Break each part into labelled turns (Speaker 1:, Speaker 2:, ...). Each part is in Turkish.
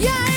Speaker 1: Yerle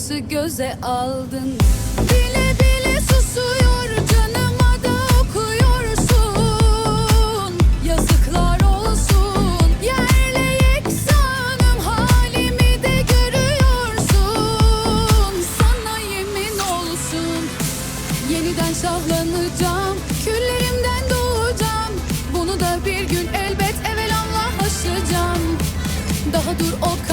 Speaker 1: nasıl göze aldın. Bile bile susuyor canıma da okuyorsun. Yazıklar olsun yerle yeksanım halimi de görüyorsun. Sana yemin olsun Yeniden şahlanacağım. Küllerimden doğacağım Bunu da bir gün elbet evelallah aşacağım. Daha dur o